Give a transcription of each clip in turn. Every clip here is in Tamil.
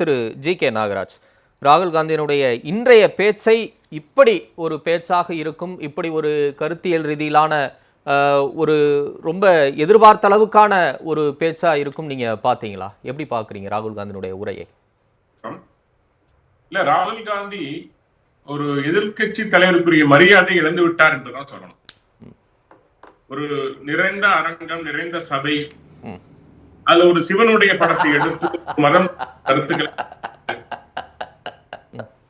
திரு ஜி கே நாகராஜ். ராகுல் காந்தியினுடைய இன்றைய பேச்சை இப்படி ஒரு பேச்சாக இருக்கும் இப்படி ஒரு கருத்தியல் ரீதியிலான ஒரு ரொம்ப எதிர்பார்த்த அளவுக்கான ஒரு பேச்சா இருக்கும் நீங்க பாத்தீங்களா எப்படி பாக்குறீங்க ராகுல் காந்தியினுடைய உரையை? இல்ல ராகுல் காந்தி ஒரு எதிர்க்கட்சி தலைவருக்குரிய மரியாதை இழந்து விட்டார் என்றுதான் சொல்லணும். ஒரு நிறைந்த அரங்கம் நிறைந்த சபை. அதுல ஒரு சிவனுடைய படத்தை எடுத்து மதம் கருத்துக்கள்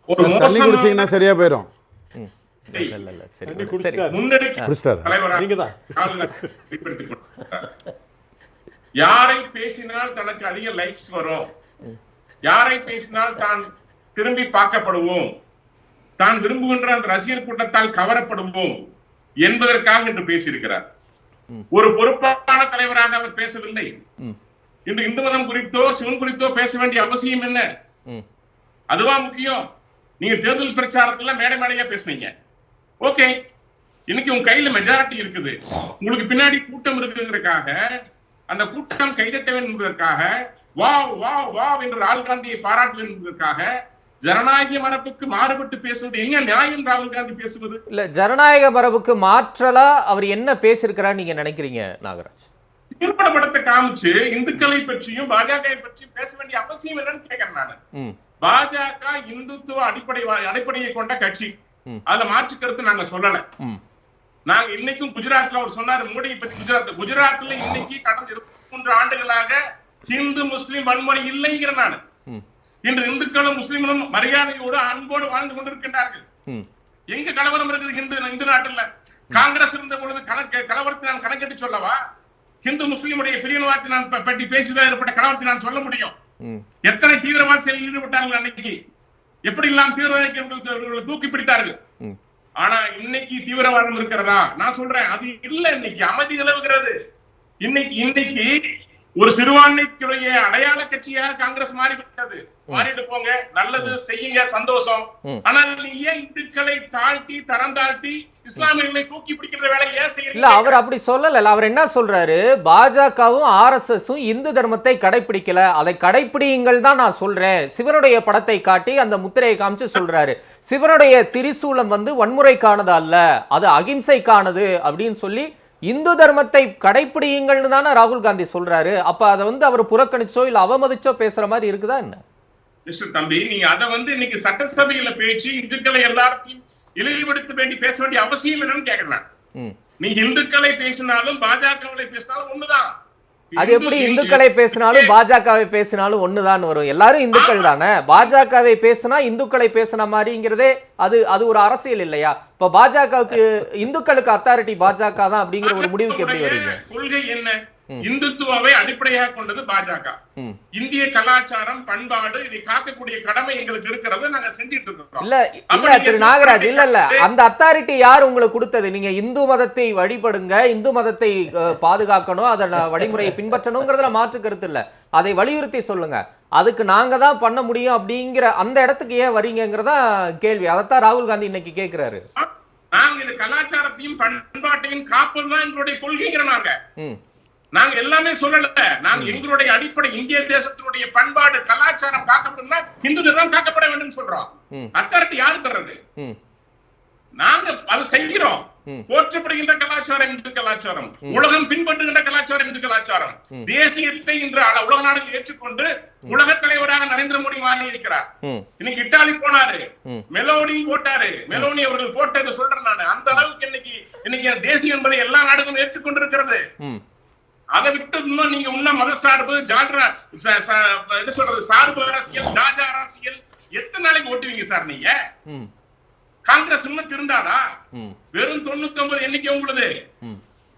ஒரு சார், தண்ணி மோசமான குடிச்சீங்கன்னா சரியா போயிடும். யாரை பேசினால் தனக்கு அதிக லைக்ஸ் வரும்? யாரை பேசினால் தான் திரும்பி பார்க்கப்படுவோம்? தான் விரும்புகின்ற அந்த ரசிகர் கூட்டத்தால் கவரப்படுவோம் என்பதற்காக இன்று பேசியிருக்கிறார். ஒரு பொறுப்பான தலைவராக அவர் பேசவில்லை. இன்று இந்து மதம் குறித்தோ சிவன் குறித்தோ பேச வேண்டிய அவசியம் என்ன. அதுவா முக்கியம். நீங்க தேர்தல் பிரச்சாரத்துல மேடை மேடையா பேசுனீங்க. ஓகே. இன்னைக்கு உங்க கையில மெஜாரிட்டி இருக்குது. உங்களுக்கு பின்னாடி கூட்டம் இருக்குங்கிறதுக்காக அந்த கூட்டம் கைதட்ட வேண்டும் என்பதற்காக வா வா வா என்று ராகுல் காந்தியை பாராட்ட என்பதற்காக ஜனநாயக மரபுக்கு மாறுபட்டு பேசுவது எங்க நியாயம் ராகுல் காந்தி பேசுவது? இல்ல ஜனநாயக மரபுக்கு மாற்றலா அவர் என்ன பேசியிருக்கிறார் நீங்க நினைக்கிறீங்க நாகராஜ்? தீர்மான படத்தை காமிச்சு இந்துக்களை பற்றியும் பாஜக பற்றியும் பேச வேண்டிய அவசியம் என்னன்னு கேட்கிறேன் நான். பாஜக இந்துத்துவ அடிப்படை அடிப்படையை கொண்ட கட்சி. அதுல மாற்று கருத்து நாங்க சொல்லல. நாங்க இன்னைக்கும் குஜராத்ல அவர் சொன்னாரு மோடியை பத்தி குஜராத் குஜராத்ல இன்னைக்கு கடந்த இருபத்தி மூன்று ஆண்டுகளாக ஹிந்து முஸ்லிம் வன்முறை இல்லைங்கிற நான். இன்று இந்துக்களும் முஸ்லிம்களும் மரியாதையோடு அன்போடு வாழ்ந்து கொண்டிருக்கின்றார்கள். எங்க கலவரம் இருக்குது இந்து இந்து நாட்டுல? காங்கிரஸ் இருந்த பொழுது கணக்கு கலவரத்தை நான் கணக்கெட்டு சொல்லவா? ஹிந்து முஸ்லிமுடைய பிரிவினவாதத்தை நான் பற்றி பேசிதான் ஏற்பட்ட கலவரத்தை நான் சொல்ல முடியும். எத்தனை தீவிரவாத செயலில் ஈடுபட்டார்கள் அன்னைக்கு? எப்படி எல்லாம் தீவிரவாதிகள் தூக்கி பிடித்தார்கள்? ஆனா இன்னைக்கு தீவிரவாதம் இருக்கிறதா? நான் சொல்றேன் அது இல்ல இன்னைக்கு. அமைதி நிலவுகிறது. இன்னைக்கு இன்னைக்கு ஒரு சிறுபான்மைக்குடைய அடையாள கட்சியாக காங்கிரஸ் மாறிவிட்டது. மாறிட்டு போங்க. நல்லது செய்யுங்க சந்தோஷம். ஆனால் நீ ஏன் இந்துக்களை தாழ்த்தி தரம் தாழ்த்தி இஸ்லாமியர்களை தூக்கி பிடிக்கிற வேலை ஏன் இல்ல செய்யறீங்க அவர் அப்படி சொல்லல. அவர் என்ன சொல்றாரு? பாஜகவும் ஆர்எஸ்எஸும் இந்து தர்மத்தை கடைபிடிக்கல அதை கடைபிடியுங்கள் தான் நான் சொல்றேன். சிவனுடைய படத்தை காட்டி அந்த முத்திரையை காமிச்சு சொல்றாரு. சிவனுடைய திரிசூலம் வந்து வன்முறைக்கானது அல்ல. அது அகிம்சைக்கானது அப்படின்னு சொல்லி இந்து தர்மத்தை கடைபிடியுங்கள்னு தானே ராகுல் காந்தி சொல்றாரு அப்ப அதை வந்து அவர் புறக்கணிச்சோ இல்ல அவமதிச்சோ பேசுற மாதிரி இருக்குதா என்ன மிஸ்டர் தம்பி நீங்க அதை வந்து இன்னைக்கு சட்டசபையில பேச்சு இந்துக்களை எல்லாத்தையும் இழிவுபடுத்த வேண்டி பேச வேண்டிய அவசியம் என்னன்னு கேக்குறேன் நான். ம். நீ இந்துக்களை பேசினாலும் பாஜகவை பேசினாலும் ஒண்ணுதான் அது எப்படி இந்துக்களை பேசினாலும் பாஜகவை பேசினாலும் ஒண்ணுதான் வரும். எல்லாரும் இந்துக்கள் தானே? பாஜகவை பேசினா இந்துக்களை பேசின மாதிரிங்கிறதே அது அது ஒரு அரசியல் இல்லையா? இப்ப பாஜகவுக்கு இந்துக்களுக்கு அத்தாரிட்டி பாஜக தான் அப்படிங்கிற ஒரு முடிவுக்கு எப்படி வரீங்க? கொள்கை என்ன? இந்துத்துவாவை அடிப்படையாக கொண்டது பாஜக. இந்திய கலாச்சாரம் பண்பாடு இதை காக்கக்கூடிய கடமை எங்களுக்கு இருக்கிறத நாங்க செஞ்சிட்டு இருக்கோம் இல்ல இல்ல திரு நாகராஜ் இல்ல இல்ல. அந்த அத்தாரிட்டி யார் உங்களுக்கு கொடுத்தது? நீங்க இந்து மதத்தை வழிபடுங்க இந்து மதத்தை பாதுகாக்கணும் அதை நான் வழிமுறையை பின்பற்றணுங்கிறதுல மாற்று கருத்து இல்ல. அதை வலியுறுத்தி சொல்லுங்க. அதுக்கு நாங்க தான் பண்ண முடியும் அப்படிங்கிற அந்த இடத்துக்கு ஏன் வரீங்கிறதா கேள்வி. அதைத்தான் ராகுல் காந்தி இன்னைக்கு கேக்குறாரு. நாங்க இந்த கலாச்சாரத்தையும் பண்பாட்டையும் காப்பதுதான் எங்களுடைய கொள்கைங்கிற நாங்க. நாங்க எல்லாமே சொல்லல. நாங்க எங்களுடைய அடிப்படை இந்திய தேசத்தினுடைய பண்பாடு கலாச்சாரம் காக்கப்படணும்னா இந்து தர்மம் காக்கப்பட வேண்டும் சொல்றோம். அத்தாரிட்டி யாரு தர்றது? நாங்க அதை செய்கிறோம். போற்றப்படுகின்ற கலாச்சாரம் இந்து கலாச்சாரம். உலகம் பின்பற்றுகின்ற கலாச்சாரம் இந்து கலாச்சாரம். தேசியத்தை இன்று உலக நாடுகள் ஏற்றுக்கொண்டு உலக தலைவராக நரேந்திர மோடி மாறி இருக்கிறார். இன்னைக்கு இட்டாலி போனாரு. ம். மெலோனி போட்டாரு. மெலோனி அவர்கள் போட்டதை சொல்றேன் நானு. அந்த அளவுக்கு இன்னைக்கு இன்னைக்கு தேசியம் என்பதை எல்லா நாடுகளும் ஏற்றுக்கொண்டிருக்கிறது. அதை விட்டு இன்னும் நீங்க இன்னும் மத சார்பு ஜால்ரா என்ன சொல்றது சார்பு அரசியல் ராஜா அரசியல் எத்தனை நாளைக்கு ஓட்டுவீங்க சார் நீங்க? காங்கிரஸ் இன்னும் திருந்தாதா? வெறும் தொண்ணூத்தி ஒன்பது எண்ணிக்கை உங்களுது.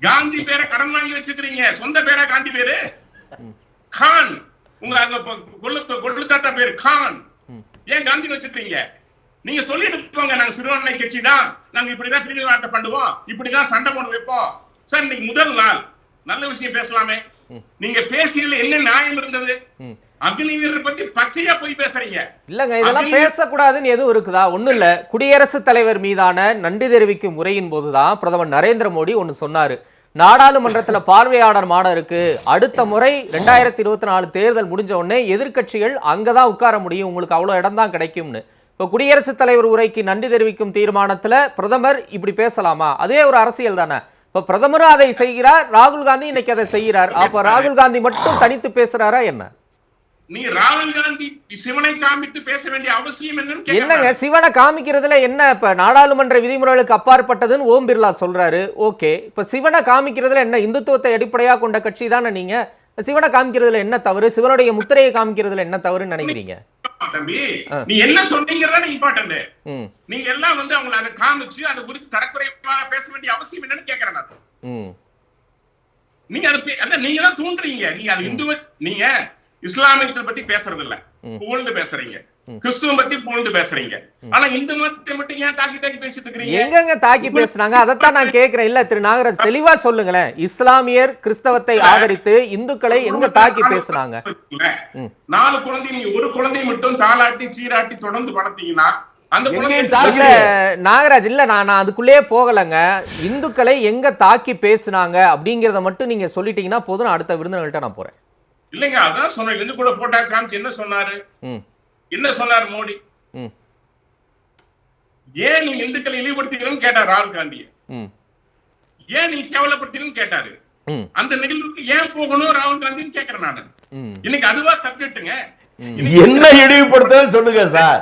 காந்தி பேரை கடன் வாங்கி வச்சிருக்கீங்க சொந்த பேரா காந்தி பேரு? கான். உங்க அங்க கொள்ளு தாத்தா பேரு கான். ஏன் காந்தி வச்சிருக்கீங்க நீங்க சொல்லிட்டு போங்க நாங்க சிறுபான்மை கட்சி தான். நாங்க இப்படிதான் பிரிவினைவாதத்தை பண்ணுவோம். இப்படிதான் சண்டை போட வைப்போம். சார் இன்னைக்கு முதல் நாள். நல்ல விஷயம் பேசலாமே. நீங்க பேசியதுல என்ன நியாயம் இருந்தது. அக்னி வீரரை பத்தி பச்சையா போய் பேசுறீங்க. இல்லங்க இதெல்லாம் பேசக்கூடாதுன்னு எதுவும் இருக்குதா? ஒண்ணும் இல்ல. குடியரசுத் தலைவர் மீதான நன்றி தெரிவிக்கும் முறையின் போதுதான் பிரதமர் நரேந்திர மோடி ஒன்னு சொன்னாரு. நாடாளுமன்றத்துல பார்வையாளர் மாடம் இருக்கு. அடுத்த முறை ரெண்டாயிரத்தி இருபத்தி நாலு தேர்தல் முடிஞ்ச உடனே எதிர்க்கட்சிகள் அங்கதான் உட்கார முடியும். உங்களுக்கு அவ்வளவு இடம் தான் கிடைக்கும்னு. இப்போ குடியரசுத் தலைவர் உரைக்கு நன்றி தெரிவிக்கும் தீர்மானத்துல பிரதமர் இப்படி பேசலாமா? அதே ஒரு அரசியல் தானே. இப்ப பிரதமரும் அதை செய்கிறார் ராகுல் காந்தி இன்னைக்கு அதை செய்கிறார். அப்ப ராகுல் காந்தி மட்டும் தனித்து பேசுறாரா என்ன? நீ ராகுல் காந்தி சிவனை காமித்து பேச வேண்டிய அவசியம் என்னன்னு என்னங்க. சிவனை காமிக்கிறதுல என்ன இப்ப நாடாளுமன்ற விதிமுறைகளுக்கு அப்பாற்பட்டதுன்னு ஓம் பிர்லா சொல்றாரு. ஓகே. இப்ப சிவனை காமிக்கிறதுல என்ன இந்துத்துவத்தை அடிப்படையா கொண்ட கட்சி தானே நீங்க? சிவனை காமிக்கிறதுல என்ன தவறு? சிவனுடைய முத்திரையை காமிக்கிறதுல என்ன தவறுன்னு நினைக்கிறீங்க? தம்பி. நீ என்ன சொன்னீங்கிறதா இம்பார்ட்டன்ட் நீங்க எல்லாம் வந்து அவங்களை அதை காமிச்சு அதை குறித்து தரக்குறைவாக பேச வேண்டிய அவசியம் என்னன்னு கேக்குறேன் நான். நீங்க அதை அதான் நீங்க தான் தூண்டுறீங்க. நீங்க அது இந்துவ நீங்க இஸ்லாமியத்தை பத்தி பேசுறது இல்ல புகழ்ந்து பேசுறீங்க. கிறிஸ்துவம் பத்தி புகழ்ந்து பேசுறீங்க. ஆனா இந்து மதத்தை மட்டும் ஏன் தாக்கி தாக்கி பேசிட்டு இருக்கிறீங்க? எங்கெங்க தாக்கி பேசுனாங்க அதைத்தான் நான் கேக்குறேன். இல்ல திரு நாகராஜ் தெளிவா சொல்லுங்களேன். இஸ்லாமியர் கிறிஸ்தவத்தை ஆதரித்து இந்துக்களை எங்க தாக்கி பேசுனாங்க. நாலு குழந்தை நீங்க ஒரு குழந்தையை மட்டும் தாளாட்டி சீராட்டி தொடர்ந்து வளர்த்தீங்கன்னா குழந்தை நாகராஜ் இல்ல நான் நான் அதுக்குள்ளேயே போகலங்க. இந்துக்களை எங்க தாக்கி பேசுனாங்க அப்படிங்கறத மட்டும் நீங்க சொல்லிட்டீங்கன்னா போதும். அடுத்த விருந்தினர்கள்ட்ட நான் போறேன். இல்லைங்க அதான் சொன்னேன். இந்து கூட போட்டோ காமிச்சு என்ன சொன்னாரு? என்ன சொன்னாரு மோடி? ஏன் நீங்க இந்துக்களை இழிவுபடுத்தீங்கன்னு கேட்டார் ராகுல் காந்தி ம். ஏன் நீ கேவலப்படுத்தீங்கன்னு கேட்டாரு. அந்த நிகழ்வுக்கு ஏன் போகணும் ராகுல் காந்தின்னு கேக்குறேன் நானு. இன்னைக்கு அதுவா சப்ஜெக்ட்டுங்க. என்ன இழிவுபடுத்துறது சொல்லுங்க சார்.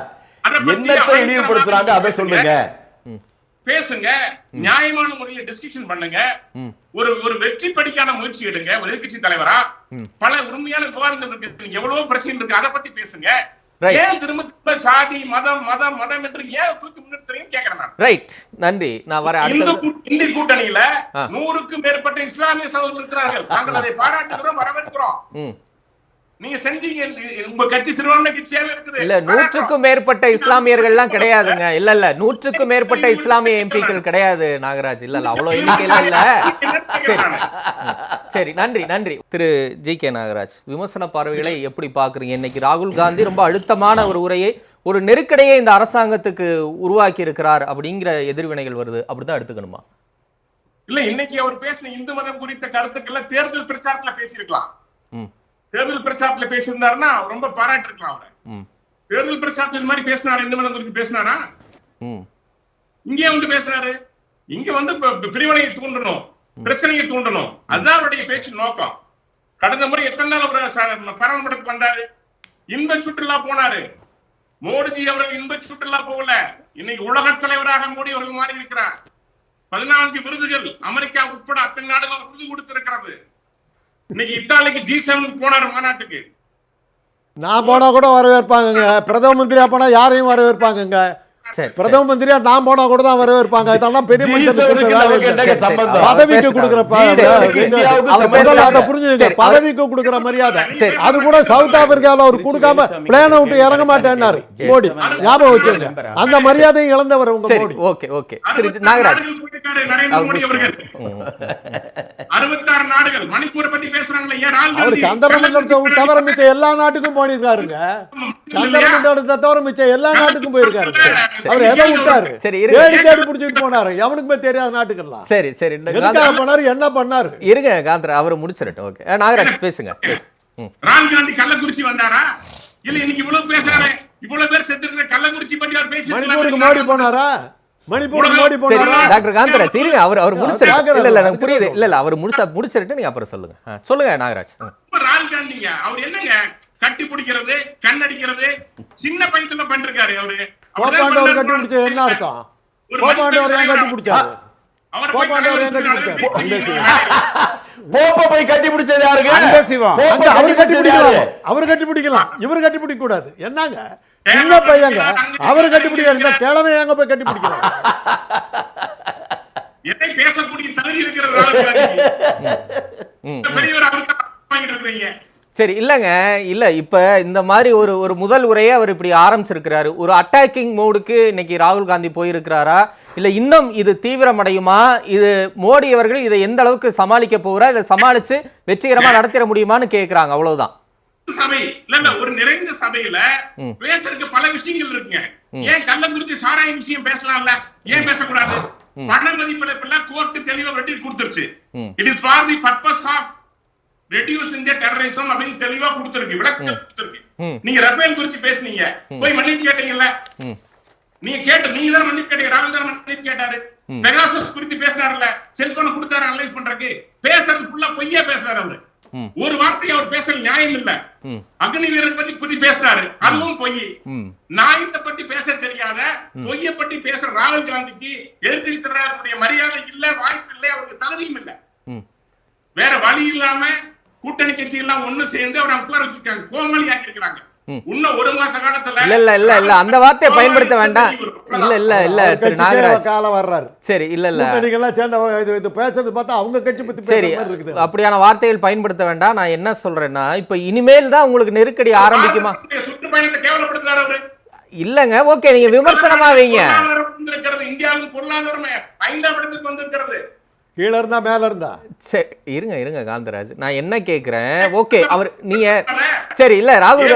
என்னத்தை இழிவுபடுத்துறாங்க அதை சொல்லுங்க. பேசுங்க நியாயமான முறையில டிஸ்கஷன் பண்ணுங்க. ஒரு ஒரு வெற்றி படிக்கான முயற்சி எடுங்க ஒரு எதிர்க்கட்சி தலைவரா. பல உண்மையான விவாதங்கள் இருக்கு. எவ்வளவு பிரச்சனை இருக்கு. அதை பத்தி பேசுங்க. ஏன் திரும்ப திரும்ப சாதி மதம் மதம் மதம் என்று ஏன் தூக்கி முன்னிறுத்துறீங்கன்னு கேக்குறேன் ரைட் நன்றி. நான் வரேன் இந்து கூட்டணியில. நூறுக்கும் மேற்பட்ட இஸ்லாமிய சகோதரர்கள் இருக்கிறார்கள். நாங்கள் அதை பாராட்டுகிறோம் வரவேற்கிறோம். நீங்க செஞ்சீங்க. உங்க கட்சி சிறுபான்மை கட்சியாவே இருக்குது. இல்ல நூற்றுக்கும் மேற்பட்ட இஸ்லாமியர்கள்லாம் கிடையாதுங்க. இல்ல இல்ல நூற்றுக்கும் மேற்பட்ட இஸ்லாமிய எம்பிக்கள் கிடையாது நாகராஜ். இல்ல இல்ல அவ்வளவு எண்ணிக்கையில இல்ல. சரி. சரி நன்றி நன்றி. திரு. ஜி. கே. நாகராஜ் விமர்சன பார்வைகளை எப்படி பாக்குறீங்க இன்னைக்கு ராகுல் காந்தி ரொம்ப அழுத்தமான ஒரு உரையை ஒரு நெருக்கடியை இந்த அரசாங்கத்துக்கு உருவாக்கி இருக்கிறார் அப்படிங்கிற எதிர்வினைகள் வருது. அப்படிதான் எடுத்துக்கணுமா? இல்ல இன்னைக்கு அவர் பேசின இந்து மதம் குறித்த கருத்துக்களை தேர்தல் பிரச்சாரத்துல பேசியிருக்கலாம். தேர்தல் பிரச்சாரத்துல பேசியிருந்தாருன்னா ரொம்ப பாராட்டி இருக்கலாம் அவரை தேர்தல் பிரச்சாரத்துல இந்த மாதிரி பேசினாரு? இந்து மதம் குறித்து பேசினாரா? இங்கே வந்து பேசுறாரு. இங்க வந்து பிரிவினையை தூண்டணும். பிரச்சனையை தூண்டணும். அதுதான் அவருடைய பேச்சு நோக்கம். கடந்த முறை எத்தனை நாள் அவர் பரமபடத்துக்கு வந்தாரு? இன்ப சுற்றுலா போனாரு. மோடிஜி அவர்கள் இன்ப சுற்றுலா போகல. இன்னைக்கு உலக தலைவராக மோடி அவர்கள் மாறி இருக்கிறார் பதினான்கு விருதுகள் அமெரிக்கா உட்பட அத்தனை நாடுகள் விருது கொடுத்திருக்கிறது. இன்னைக்கு இத்தாலிக்கு ஜி செவன் போனாரு மாநாட்டுக்கு. நான் போனா கூட வரவேற்பாங்கங்க. பிரதம மந்திரியா போனா யாரையும் வரவேற்பாங்கங்க. பிரதம மந்திரியா நான் போனா கூட தான் வரவேற்பாங்க இதெல்லாம் பெரிய? பதவிக்கு. கொடுக்குற புரிஞ்சுங்க. பதவிக்கு கொடுக்குற மரியாதை. சரி. அது கூட சவுத் ஆப்பிரிக்கால அவர் கொடுக்காம பிளேனை விட்டு இறங்க மாட்டேன்னாரு. மோடி. ஞாபகம் வச்சுங்க அந்த மரியாதையும் இழந்தவர் உங்க சரி மோடி. Okay okay. நாகராஜ். அறுபத்தாறு நாடுகள் மணிப்பூரை பத்தி பேசுறாங்களே தவிர மிச்ச எல்லா நாட்டுக்கும் போயிருக்காருங்க. சந்திர மண்டலத்தை தவிர மிச்ச எல்லா நாட்டுக்கும் போயிருக்காரு அவர் எதை விட்டாரு? சரி. தேடி தேடி பிடிச்சிட்டு போனாரு. எவனுக்குமே தெரியாத நாட்டுக்கெல்லாம். சரி சரி பண்ணாரு என்ன பண்ணாரு? இருங்க காந்தரா அவர் முடிச்சிடட்டும். ஓகே. நாகராஜ் பேசுங்க. ராகுல் காந்தி கள்ளக்குறிச்சி வந்தாரா? இல்ல இன்னைக்கு இவ்வளவு பேசுறாரு. இவ்வளவு பேர் செத்துருக்கிற கள்ளக்குறிச்சி பத்தி அவர் பேசி மணிப்பூருக்கு மோடி போனாரா? மணிப்பூருக்கு மோடி போனாரா? டாக்டர் காந்தராஜ் இருங்க அவர் அவர் கேக்குறேன். இல்ல இல்ல எனக்கு புரியுது. இல்ல இல்ல அவர் முடிச்சா முடிச்சிட்டு நீங்க அப்புறம் சொல்லுங்க. சொல்லுங்க நாகராஜ். ராகுல் காந்திங்க. அவர் என்னங்க? கட்டி பிடிக்கிறது கண்ணடிக்கிறது சின்ன பையத்துல பண்ணிருக்காரு அவரு. கோபாண்டவர் கட்டி பிடிச்ச என்ன அர்த்தம்? கோபாண்டவர் ஏன் கட்டி பிடிச்சாரு? கோபாண்டவர் ஏன் கட்டி பிடிச்சாரு? போப்ப போய் கட்டி பிடிச்சது அங்க அவர் கட்டி பிடிச்சது? பிடிக்கலாம்? அவர் கட்டி பிடிக்கலாம். இவர் கட்டி பிடிக்க கூடாது என்னங்க சின்ன பையங்க. அவர் கட்டி பிடிக்காது இந்த கிழமை எங்க போய் கட்டி பிடிக்கலாம்? எதை பேசக்கூடிய தகுதி இருக்கிறது சரி இல்லைங்க. இல்ல இப்ப இந்த மாதிரி ஒரு ஒரு முதல் உரையை அவர் இப்படி ஆரம்பிச்சிருக்கிறாரு. ஒரு அட்டாக்கிங் மோடுக்கு இன்னைக்கு ராகுல் காந்தி போயிருக்கிறாரா? இல்ல இன்னும் இது தீவிரமடையுமா? இது மோடி அவர்கள் இதை எந்த அளவுக்கு சமாளிக்க போகிறா? இதை சமாளிச்சு வெற்றிகரமா நடத்திட முடியுமான்னு கேக்குறாங்க. அவ்வளவுதான். சபை. இல்ல ஒரு நிறைந்த சபையில. பேசுறதுக்கு பல விஷயங்கள் இருக்குங்க. ஏன் கள்ளக்குறிச்சி சாராய விஷயம் பேசலாம்ல? ஏன் பேசக்கூடாது? பண மதிப்பிழப்பெல்லாம் கோர்ட் தெளிவா வெட்டி கொடுத்துருச்சு. It is for the purpose of reducing the terrorism அப்படின்னு தெளிவா கொடுத்துருக்கு விளக்கம் கொடுத்துருக்கு. நீங்க ரஃபேல் குறிச்சு பேசுனீங்க. போய் மன்னிப்பு கேட்டீங்கல்ல. நீங்க கேட்டு நீங்க தான் மன்னிப்பு கேட்டீங்க ராகுல் தான் மன்னிப்பு கேட்டாரு. பெகாசஸ் குறித்து பேசினாருல்ல செல்போனை கொடுத்தாரு அனலைஸ் பண்றதுக்கு. பேசுறது ஃபுல்லா பொய்யா பேசுறாரு அவரு. ஒரு வார்த்தை அவர் பேசுறது நியாயம் இல்ல. அக்னி வீரர் பத்தி பத்தி பேசினாரு அதுவும் பொய். நாயத்தை பத்தி பேச தெரியாத பொய்ய பத்தி பேசுற ராகுல் காந்திக்கு எதிர்த்து மரியாதை இல்ல வாய்ப்பு இல்லை அவருக்கு தகுதியும் இல்ல ம் வேற வழி இல்லாம கூட்டணி கட்சி எல்லாம் ஒண்ணு சேர்ந்து அவரை உட்கார வச்சிருக்காங்க. கோமாளி ஆக்கி இருக்காங்க ம். இன்னும் ஒரு மாச காலத்துல இல்ல இல்ல இல்ல இல்ல. அந்த வார்த்தையை பயன்படுத்த வேண்டாம். இல்ல இல்ல இல்ல திரு நாகராஜ். வர்றாரு. சரி இல்ல இல்ல. கூட்டணிகள்லாம் சேர்ந்த இது இது பேசுறது பார்த்தா அவங்க கட்சி பத்தி சரி அப்படியான வார்த்தைகள் பயன்படுத்த வேண்டாம். நான் என்ன சொல்றேன்னா இப்ப இனிமேல் தான் உங்களுக்கு நெருக்கடி ஆரம்பிக்குமா? சுற்றுப்பயணத்தை கேவலப்படுத்துறாரு அவரு. இல்லங்க ஓகே நீங்க விமர்சனமா வைங்க. இந்தியாவின் பொருளாதாரம் ஐந்தாம் இடத்துக்கு வந்திருக்கிறது. கீழ இருந்தா மேல இருந்தா? சரி இருங்க இருங்க காந்தராஜ். நான் என்ன கேக்குறேன்? ஓகே அவர் நீங்க சரி இல்ல ராகுல்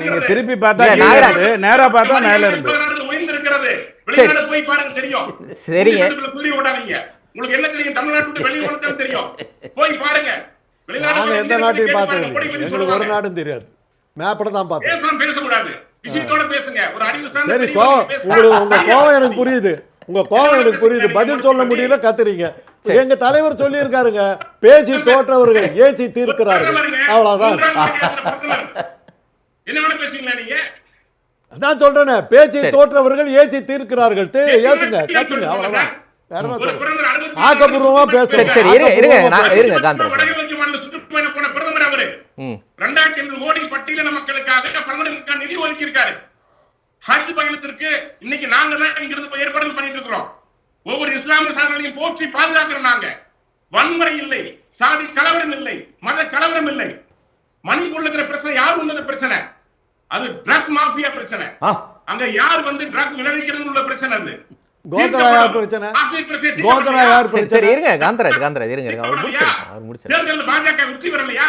நீங்க திருப்பி பார்த்தா நேரா பார்த்தா மேல இருந்து. உயர்ந்திருக்கிறது. வெளிநாடு போய் பாருங்க தெரியும். சரிங்க. புரிய விடாதீங்க உங்களுக்கு என்ன தெரியும்? தமிழ்நாட்டு விட்டு வெளிய வந்தாலும் தெரியும். போய் பாருங்க. வெளிநாடு நாங்க போய் எந்த நாட்டையும் பார்த்தது எங்களுக்கு ஒரு. நாடும் தெரியாது. மேப்பட தான் பார்த்தோம் பேசணும் பேசக்கூடாது. விஷயத்தோட பேசுங்க. ஒரு அறிவு சார்ந்த சரி கோவம் பேசுங்க. உங்களுக்கு உங்க சரியா கோவம் எனக்கு. புரியுது. உங்க கோவம் எனக்கு புரியுது. பதில் சொல்ல முடியல கத்துறீங்க. எங்க தலைவர் சொல்லி இருக்காருங்க பேசி தோற்றவர்கள் ஏசி தீர்க்கிறார்கள். அவ்வளவுதான். நான் சொல்றேனே. பேசி சரி. தோற்றவர்கள் ஏசி தீர்க்கிறார்கள். ஏசுங்க கத்துங்க அவ்வளவுதான். ஆக்கப்பூர்வமா பேசுங்க. சரி இருங்க இருங்க ரெண்டாயிரத்தி ஐநூறு கோடி பட்டியலின மக்களுக்காக நிதி ஒதுக்கி இருக்காரு ஹஜ் பயணத்திற்கு இன்னைக்கு நாங்க தான் இங்க இருந்து போய் ஏற்பாடுகள் பண்ணிட்டு இருக்கிறோம். ஒவ்வொரு இஸ்லாமிய சாதனையும் போற்றி பாதுகாக்கிறோம் நாங்க. வன்முறை இல்லை சாதி கலவரம் இல்லை மத கலவரம் இல்லை. மணிப்பூர்ல இருக்கிற பிரச்சனை யார் உன்னத பிரச்சனை? அது ட்ரக் மாஃபியா பிரச்சனை. அங்க யார் வந்து ட்ரக் விளைவிக்கிறது உள்ள பிரச்சனை அது? பாஜக வெற்றி பெறலையா?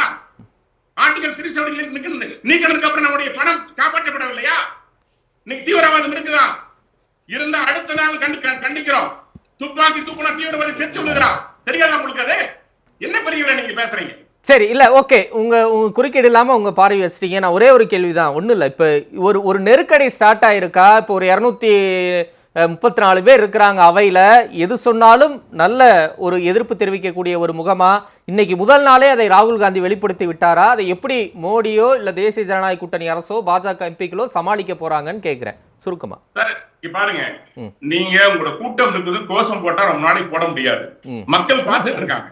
ஆர்டிகல் த்ரீ செவன்டி நீக்கினதுக்கு அப்புறம் நம்முடைய பணம் காப்பாற்றப்படவில்லையா? இன்னைக்கு தீவிரவாதம் இருக்குதா? இருந்தா அடுத்த நாள் கண்டு கண்டிக்கிறோம். துப்பாக்கி தூக்குனா தீவிரவாதி செத்து விழுகிறான் தெரியாதா உங்களுக்கு அது? என்ன பெரியவரை நீங்க பேசுறீங்க? சரி இல்லை ஓகே. உங்கள் உங்கள் குறுக்கீடு இல்லாமல் உங்கள் பார்வை வச்சிட்டீங்க. நான் ஒரே ஒரு கேள்வி தான் ஒன்றும் இல்லை. இப்போ ஒரு ஒரு நெருக்கடி ஸ்டார்ட் ஆகிருக்கா இப்போ ஒரு இரநூத்தி முப்பத்தி நாலு பேர் இருக்கிறாங்க அவையில். எது சொன்னாலும் நல்ல ஒரு எதிர்ப்பு தெரிவிக்கக்கூடிய ஒரு முகமாக இன்னைக்கு முதல் நாளே அதை ராகுல் காந்தி வெளிப்படுத்தி விட்டாரா? அதை எப்படி மோடியோ இல்லை தேசிய ஜனநாயக கூட்டணி அரசோ பாஜக எம்பிக்களோ சமாளிக்க போகிறாங்கன்னு கேட்குறேன் சுருக்கமா. பாருங்க. நீங்க உங்களோட கூட்டம் இருக்குது கோஷம் போட்டா ரொம்ப நாளைக்கு போட முடியாது. மக்கள் பார்த்துட்டு இருக்காங்க.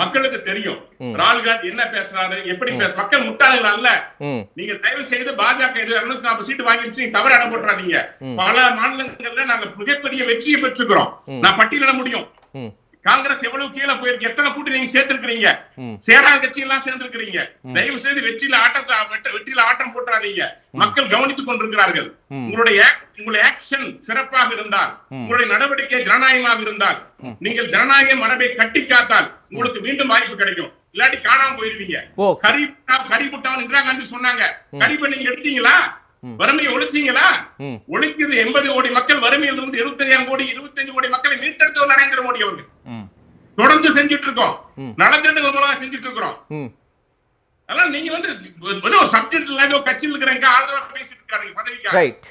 மக்களுக்கு தெரியும். ராகுல் காந்தி என்ன பேசுறாரு எப்படி பேச மக்கள் முட்டாள்கள் அல்ல நீங்க தயவு செய்து பாஜக இருநூத்தி நாற்பது சீட்டு வாங்கிருச்சு நீங்க தவறு அடை போட்டுறாதீங்க பல மாநிலங்கள்ல நாங்க மிகப்பெரிய வெற்றியை பெற்றிருக்கிறோம் நான் பட்டியலிட முடியும். காங்கிரஸ் எவ்வளவு கீழே போயிருக்கு? எத்தனை கூட்டி நீங்க சேர்த்திருக்கிறீங்க? சேரா கட்சி எல்லாம் சேர்ந்திருக்கிறீங்க தயவு செய்து வெற்றியில ஆட்டத்தை வெட்ட- வெற்றியில ஆட்டம் போட்டுறாதீங்க. மக்கள் கவனித்துக் கொண்டிருக்கிறார்கள். உங்களுடைய உங்களுடைய ஆக்ஷன் சிறப்பாக இருந்தால் உங்களுடைய நடவடிக்கை ஜனநாயகமாக இருந்தால் நீங்கள் ஜனநாயக மரபை கட்டி காத்தால் உங்களுக்கு மீண்டும் வாய்ப்பு கிடைக்கும். இல்லாட்டி காணாம போயிருவீங்க. கரி கரி புட்டான் இந்திரா காந்தி சொன்னாங்க. கரிப்பை நீங்க எடுத்தீங்களா? வறுமையை ஒழிச்சீங்களா? ம். ஒழிக்குது எண்பது கோடி மக்கள் வறுமையில் இருந்து இருபத்தஞ்சாயிரம் கோடி இருபத்தஞ்சு கோடி மக்களை மீட்டெடுத்தவர் நரேந்திர மோடி அவர்கள். தொடர்ந்து செஞ்சுட்டு இருக்கோம் நலத்திட்டங்கள் மூலமா செஞ்சுட்டு இருக்கிறோம் அதனால நீங்க வந்து ஒரு சப்ஜெக்ட் இல்லாத கட்சியில் இருக்கிறவங்க ஆதரவா பேசிட்டு இருக்காங்க பதவிக்காக ரைட்